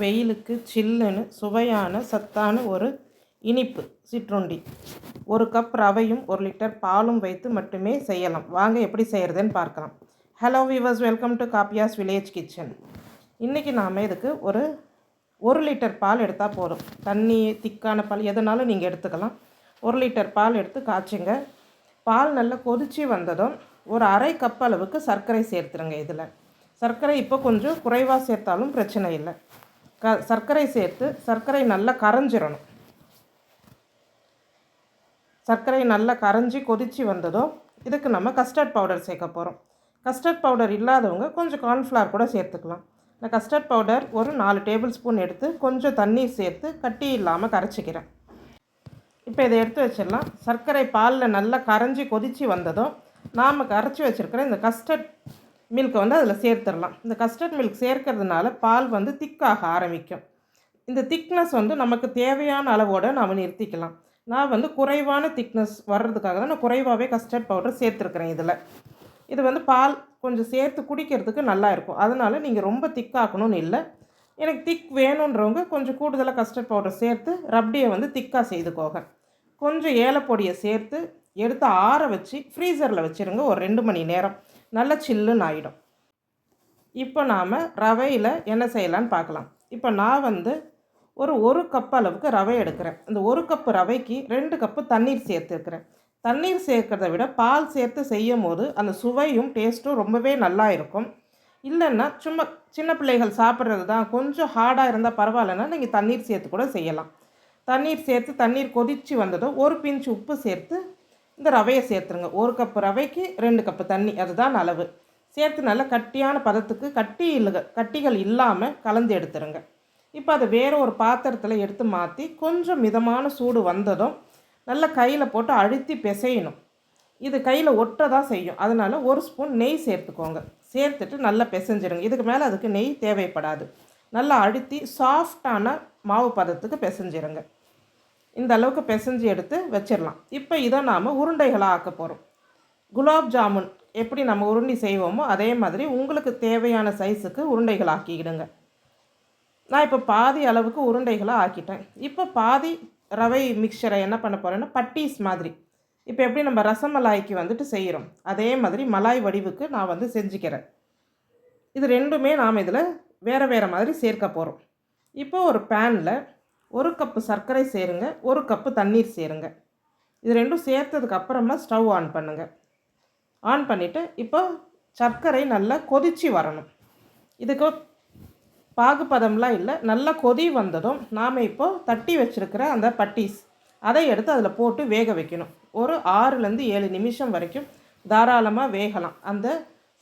வெயிலுக்கு சில்லுன்னு சுவையான சத்தான ஒரு இனிப்பு சிற்றுண்டி. ஒரு கப் ரவையும் ஒரு லிட்டர் பாலும் வைத்து மட்டுமே செய்யலாம். வாங்க எப்படி செய்கிறதுன்னு பார்க்கலாம். ஹலோ வீவர்ஸ் வெல்கம் டு காப்பியாஸ் வில்லேஜ் கிச்சன் இன்றைக்கி நாம் இதுக்கு ஒரு ஒரு லிட்டர் பால் எடுத்தால் போதும். தண்ணி திக்கான பால் எதுனாலும் நீங்கள் எடுத்துக்கலாம். ஒரு லிட்டர் பால் எடுத்து காய்ச்சுங்க. பால் நல்லா கொதிச்சு வந்ததும் ஒரு அரை கப் அளவுக்கு சர்க்கரை சேர்த்துருங்க இதில். சர்க்கரை இப்போ கொஞ்சம் குறைவாக சேர்த்தாலும் பிரச்சனை இல்லை. க சர்க்கரை சேர்த்து சர்க்கரை நல்லா கரைஞ்சிடணும் சர்க்கரை நல்லா கரைஞ்சி கொதித்து வந்ததும் இதுக்கு நம்ம கஸ்டர்ட் பவுடர் சேர்க்க போகிறோம் கஸ்டர்ட் பவுடர் இல்லாதவங்க கொஞ்சம் கார்ன்ஃப்ளவர் கூட சேர்த்துக்கலாம். இந்த கஸ்டர்ட் பவுடர் ஒரு நாலு டேபிள் ஸ்பூன் எடுத்து கொஞ்சம் தண்ணீர் சேர்த்து கட்டி இல்லாமல் கரைச்சிக்கிறேன். இப்போ இதை எடுத்து வச்சிடலாம். சர்க்கரை பாலில் நல்லா கரைஞ்சி கொதித்து வந்ததும் நாம் கரைச்சி வச்சுருக்கிற இந்த கஸ்டர்ட் மில்க்கை வந்து அதில் சேர்த்துடலாம். இந்த கஸ்டர்ட் மில்க் சேர்க்கறதுனால பால் வந்து திக்காக ஆரம்பிக்கும். இந்த திக்னஸ் வந்து நமக்கு தேவையான அளவோடு நாம் நிறுத்திக்கலாம். நான் வந்து குறைவான திக்னஸ் வர்றதுக்காக தான் நான் குறைவாகவே கஸ்டர்ட் பவுடர் சேர்த்துருக்குறேன் இதில். இது வந்து பால் கொஞ்சம் சேர்த்து குடிக்கிறதுக்கு நல்லா இருக்கும். அதனால் நீங்கள் ரொம்ப திக்காக்கணும்னு இல்லை. எனக்கு திக் வேணுன்றவங்க கொஞ்சம் கூடுதலாக கஸ்டர்ட் பவுடர் சேர்த்து ரப்டியை வந்து திக்காக செய்துக்கோங்க. கொஞ்சம் ஏலப்பொடியை சேர்த்து எடுத்து ஆற வச்சு ஃப்ரீசரில் வச்சுருங்க ஒரு ரெண்டு மணி நேரம். நல்லா சில்லுன்னு ஆகிடும் இப்போ நாம் ரவையில் என்ன செய்யலான்னு பார்க்கலாம். இப்போ நான் வந்து ஒரு ஒரு கப் அளவுக்கு ரவை எடுக்கிறேன். இந்த ஒரு கப்பு ரவைக்கு ரெண்டு கப்பு தண்ணீர் சேர்த்துருக்கிறேன். தண்ணீர் சேர்க்கிறத விட பால் சேர்த்து செய்யும் போது அந்த சுவையும் டேஸ்ட்டும் ரொம்பவே நல்லா இருக்கும். இல்லைன்னா சும்மா சின்ன பிள்ளைகள் சாப்பிட்றது தான். கொஞ்சம் ஹார்டாக இருந்தால் பரவாயில்லன்னா நீங்கள் தண்ணீர் சேர்த்து கூட செய்யலாம். தண்ணீர் சேர்த்து தண்ணீர் கொதித்து வந்ததும் ஒரு பிஞ்சு உப்பு சேர்த்து இந்த ரவையை சேர்த்துருங்க. ஒரு கப்பு ரவைக்கு ரெண்டு கப்பு தண்ணி. அதுதான் அளவு. சேர்த்து நல்லா கட்டியான பதத்துக்கு கட்டி இல்லை கட்டிகள் இல்லாமல் கலந்து எடுத்துருங்க. இப்போ அதை வேறு ஒரு பாத்திரத்தில் எடுத்து மாற்றி கொஞ்சம் மிதமான சூடு வந்ததும் நல்லா கையில் போட்டு அழுத்தி பிசையணும். இது கையில் ஒட்ட தான் செய்யும். அதனால் ஒரு ஸ்பூன் நெய் சேர்த்துக்கோங்க. சேர்த்துட்டு நல்லா பிசைஞ்சிடுங்க இதுக்கு மேலே அதுக்கு நெய் தேவைப்படாது. நல்லா அழுத்தி சாஃப்டான மாவு பதத்துக்கு பிசைஞ்சிருங்க. இந்த அளவுக்கு பிசைஞ்சு எடுத்து வச்சிடலாம். இப்போ இதை நாம் உருண்டைகளாக ஆக்க போகிறோம் குலாப் ஜாமுன் எப்படி நம்ம உருண்டை செய்வோமோ அதே மாதிரி உங்களுக்கு தேவையான சைஸுக்கு உருண்டைகள் ஆக்கிக்கிடுங்க. நான் இப்போ பாதி அளவுக்கு உருண்டைகளாக ஆக்கிட்டேன். இப்போ பாதி ரவை மிக்சரை என்ன பண்ண போகிறேன்னா பட்டீஸ் மாதிரி. இப்போ எப்படி நம்ம ரசமலாய்க்கு வந்துட்டு செய்கிறோம். அதே மாதிரி மலாய் வடிவுக்கு நான் வந்து செஞ்சுக்கிறேன். இது ரெண்டுமே நாம் இதில் வேறு வேறு மாதிரி சேர்க்க போகிறோம் இப்போ ஒரு பேனில் ஒரு கப்பு சர்க்கரை சேருங்க ஒரு கப்பு தண்ணீர் சேருங்க. இது ரெண்டும் சேர்த்ததுக்கு அப்புறமா ஸ்டவ் ஆன் பண்ணுங்கள் ஆன் பண்ணிவிட்டு இப்போ சர்க்கரை நல்லா கொதித்து வரணும். இதுக்கு பாகுபதம்லாம் இல்லை நல்லா கொதி வந்ததும் நாம் இப்போது தட்டி வச்சுருக்கிற அந்த பட்டீஸ் அதை எடுத்து அதில் போட்டு வேக வைக்கணும். ஒரு ஆறுலேருந்து ஏழு நிமிஷம் வரைக்கும் தாராளமாக வேகலாம். அந்த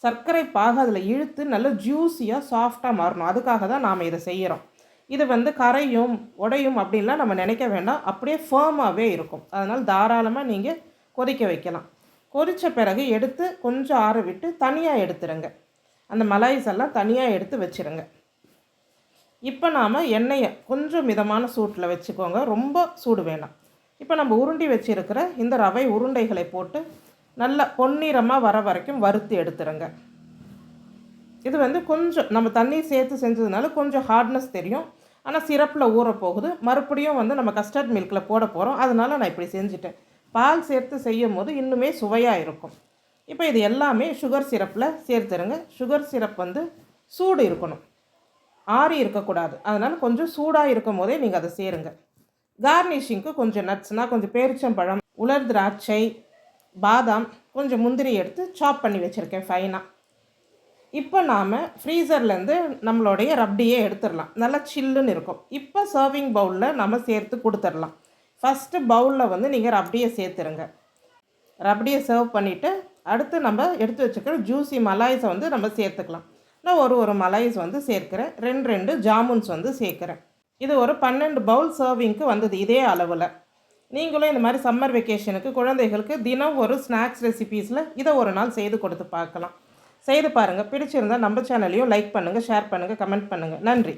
சர்க்கரை பாகு அதில் இழுத்து நல்லா ஜூஸியாக சாஃப்டாக மாறணும். அதுக்காக தான் நாம் இதை செய்கிறோம் இது வந்து கரையும் உடையும் அப்படின்லாம் நம்ம நினைக்க வேண்டாம். அப்படியே ஃபேர்மாகவே இருக்கும். அதனால் தாராளமாக நீங்கள் கொதிக்க வைக்கலாம். கொதித்த பிறகு எடுத்து கொஞ்சம் ஆற விட்டு தனியாக எடுத்துருங்க. அந்த மலாய்ஸ் எல்லாம் தனியாக எடுத்து வச்சுருங்க. இப்போ நாம் எண்ணெயை கொஞ்சம் மிதமான சூட்டில் வச்சுக்கோங்க. ரொம்ப சூடு வேணாம். இப்போ நம்ம உருண்டி வச்சுருக்கிற இந்த ரவை உருண்டைகளை போட்டு நல்லா பொன்னிறமாக வர வரைக்கும் வறுத்து எடுத்துருங்க. இது வந்து கொஞ்சம் நம்ம தண்ணி சேர்த்து செஞ்சதுனால கொஞ்சம் ஹார்ட்னஸ் தெரியும். ஆனால் சிரப்பில் ஊற போகுது மறுபடியும் வந்து நம்ம கஸ்டர்ட் மில்கில் போட போகிறோம் அதனால் நான் இப்படி செஞ்சுட்டேன். பால் சேர்த்து செய்யும் போது இன்னுமே சுவையாக இருக்கும். இப்போ இது எல்லாமே சுகர் சிரப்பில் சேர்த்துருங்க. சுகர் சிரப் வந்து சூடு இருக்கணும். ஆறி இருக்கக்கூடாது. அதனால் கொஞ்சம் சூடாக இருக்கும் போதே நீங்கள் அதை சேருங்க. கார்னிஷிங்க்கு கொஞ்சம் நட்ஸ்னால் கொஞ்சம் பேரிச்சம்பழம் உலர் திராட்சை பாதாம் கொஞ்சம் முந்திரி எடுத்து சாப் பண்ணி வச்சுருக்கேன் ஃபைனாக இப்போ நாம் ஃப்ரீசர்லேருந்து நம்மளுடைய ரப்டியே எடுத்துடலாம். நல்லா சில்லுன்னு இருக்கும். இப்போ சர்விங் பவுலில் நம்ம சேர்த்து கொடுத்துடலாம். ஃபஸ்ட்டு பவுலில் வந்து நீங்கள் ரப்டியை சேர்த்துருங்க. ரப்டியை சர்வ் பண்ணிவிட்டு அடுத்து நம்ம எடுத்து வச்சுக்கிற ஜூஸி மலாய்ஸை வந்து நம்ம சேர்த்துக்கலாம். நான் ஒரு ஒரு மலாய்ஸ் வந்து சேர்க்குறேன். ரெண்டு ரெண்டு ஜாமுன்ஸ் வந்து சேர்க்குறேன். இது ஒரு பன்னெண்டு பவுல் சர்விங்க்கு வந்தது இதே அளவில். நீங்களும் இந்த மாதிரி சம்மர் வெக்கேஷனுக்கு குழந்தைகளுக்கு தினம் ஒரு ஸ்நாக்ஸ் ரெசிபீஸில் இதை ஒரு நாள் செய்து கொடுத்து பார்க்கலாம். செய்து பாருங்கள் பிடிச்சிருந்தால் நம்ம சேனலையும் லைக் பண்ணுங்கள் ஷேர் பண்ணுங்கள் கமெண்ட் பண்ணுங்கள் நன்றி.